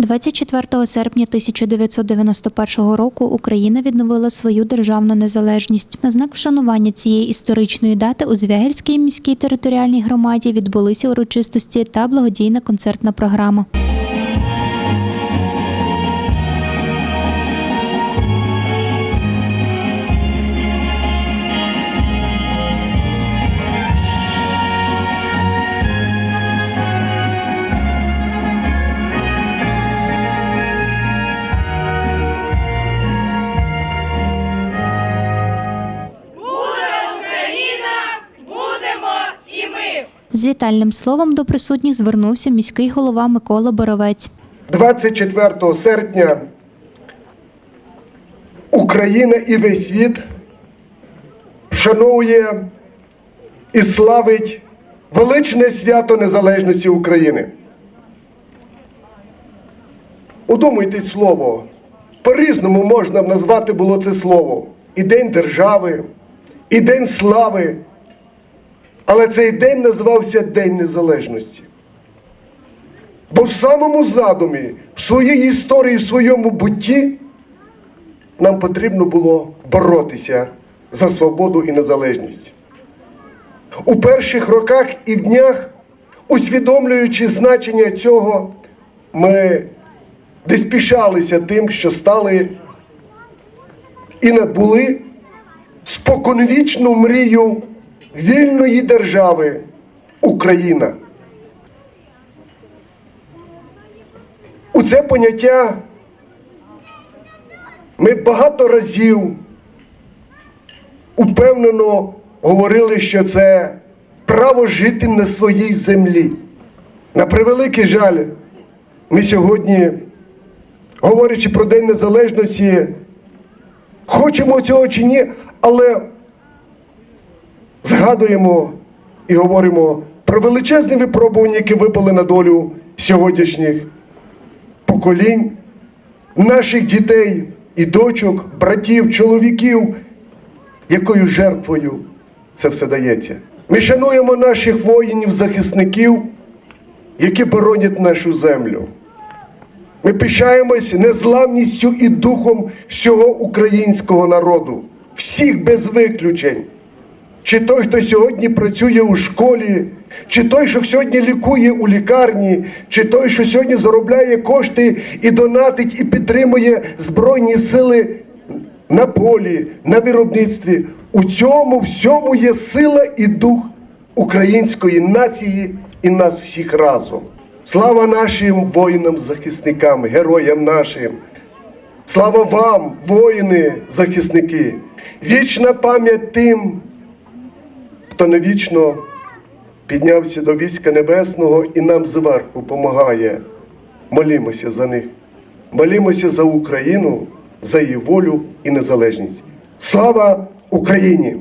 24 серпня 1991 року Україна відновила свою державну незалежність. На знак вшанування цієї історичної дати у Звягельській міській територіальній громаді відбулися урочистості та благодійна концертна програма. З вітальним словом до присутніх звернувся міський голова Микола Боровець. 24 серпня Україна і весь світ вшановує і славить величне свято Незалежності України. Удумайтесь слово. По-різному можна назвати було це слово. І День держави, і День слави. Але цей день називався День Незалежності. Бо в самому задумі, в своїй історії, в своєму бутті нам потрібно було боротися за свободу і незалежність. У перших роках і в днях, усвідомлюючи значення цього, ми десь пишалися тим, що стали і набули споконвічну мрію вільної держави Україна. У це поняття ми багато разів упевнено говорили, що це право жити на своїй землі. На превеликий жаль, ми сьогодні, говорячи про День Незалежності, хочемо цього чи ні, але згадуємо і говоримо про величезні випробування, які випали на долю сьогоднішніх поколінь, наших дітей і дочок, братів, чоловіків, якою жертвою це все дається. Ми шануємо наших воїнів-захисників, які боронять нашу землю. Ми пишаємось незламністю і духом всього українського народу, всіх без виключень. Чи той, хто сьогодні працює у школі, чи той, що сьогодні лікує у лікарні, чи той, що сьогодні заробляє кошти і донатить, і підтримує Збройні сили на полі, на виробництві. У цьому всьому є сила і дух української нації і нас всіх разом. Слава нашим воїнам-захисникам, героям нашим. Слава вам, воїни-захисники! Вічна пам'ять тим, хто навічно піднявся до війська небесного і нам зверху допомагає. Молімося за них. Молімося за Україну, за її волю і незалежність. Слава Україні!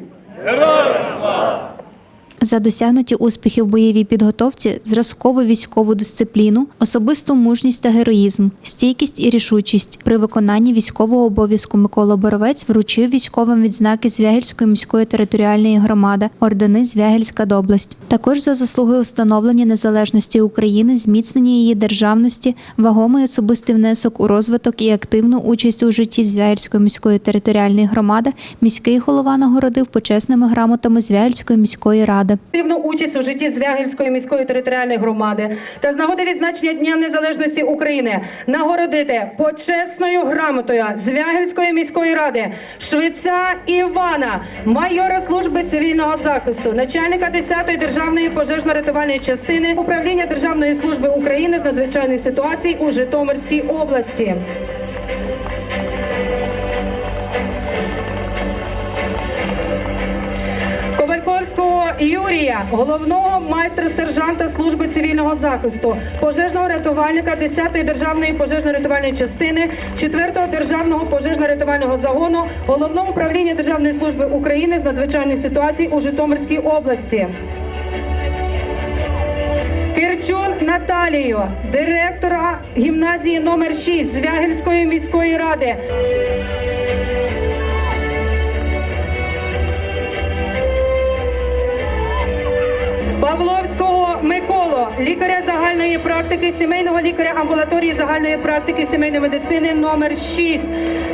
За досягнуті успіхи в бойовій підготовці, зразкову військову дисципліну, особисту мужність та героїзм, стійкість і рішучість при виконанні військового обов'язку Микола Боровець вручив військовим відзнаки Звягельської міської територіальної громади, ордени Звягельська добласть. Також за заслуги встановлення незалежності України, зміцнення її державності, вагомий особистий внесок у розвиток і активну участь у житті Звягельської міської територіальної громади, міський голова нагородив почесними грамотами Звягельської міської ради. Активну участь у житті Звягельської міської територіальної громади та з нагоди відзначення Дня Незалежності України нагородити почесною грамотою Звягельської міської ради Швеця Івана, майора служби цивільного захисту, начальника 10-ї державної пожежно-рятувальної частини управління Державної служби України з надзвичайних ситуацій у Житомирській області. Юрія, головного майстра сержанта служби цивільного захисту, пожежного рятувальника 10-ї державної пожежно-рятувальної частини, 4-го державного пожежно-рятувального загону, головного управління Державної служби України з надзвичайних ситуацій у Житомирській області. Кирчун Наталію, директора гімназії номер 6 Звягельської міської ради. Миколу, лікаря загальної практики, сімейного лікаря амбулаторії загальної практики сімейної медицини номер 6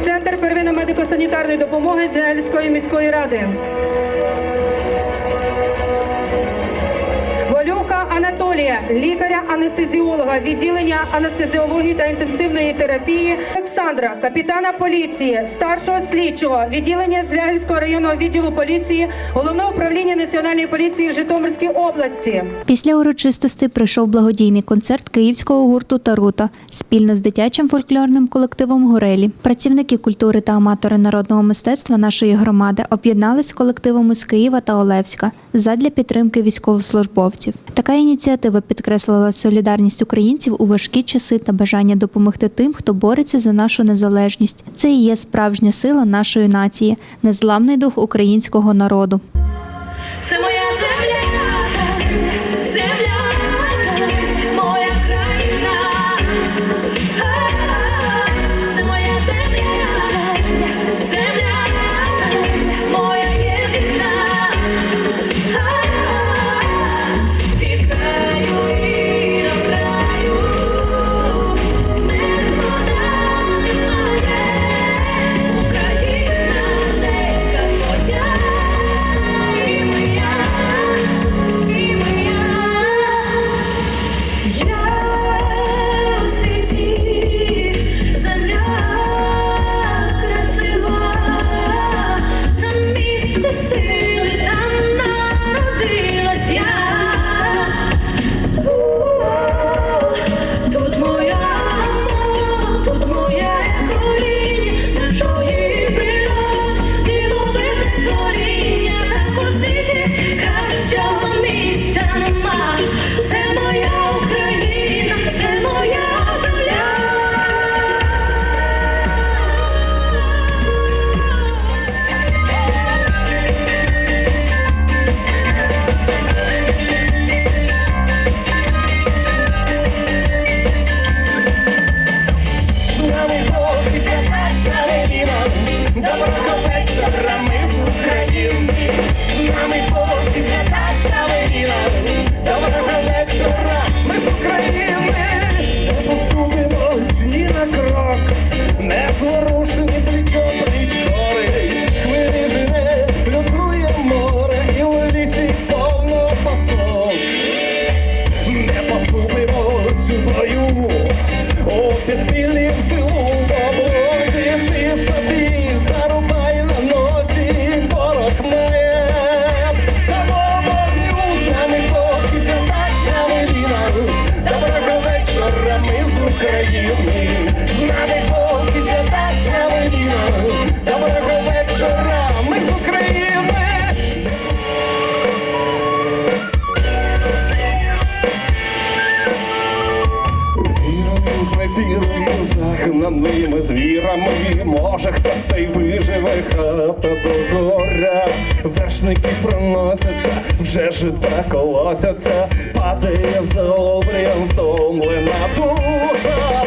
Центр первинної медико-санітарної допомоги Зельської міської ради. Анатолія, лікаря-анестезіолога, відділення анестезіології та інтенсивної терапії. Олександра, капітана поліції, старшого слідчого, відділення Звягельського районного відділу поліції, головного управління національної поліції в Житомирській області. Після урочистостей прийшов благодійний концерт київського гурту Тарута спільно з дитячим фольклорним колективом Горелі. Працівники культури та аматори народного мистецтва нашої громади об'єднались колективами з Києва та Олевська задля підтримки військовослужбовців. Така ініціатива підкреслила солідарність українців у важкі часи та бажання допомогти тим, хто бореться за нашу незалежність. Це і є справжня сила нашої нації, незламний дух українського народу. Це моя земля, Може, хтось та й виживе хата до гора, вершники проносяться, вже жита колосяться, падає за обрієм, втомлена душа.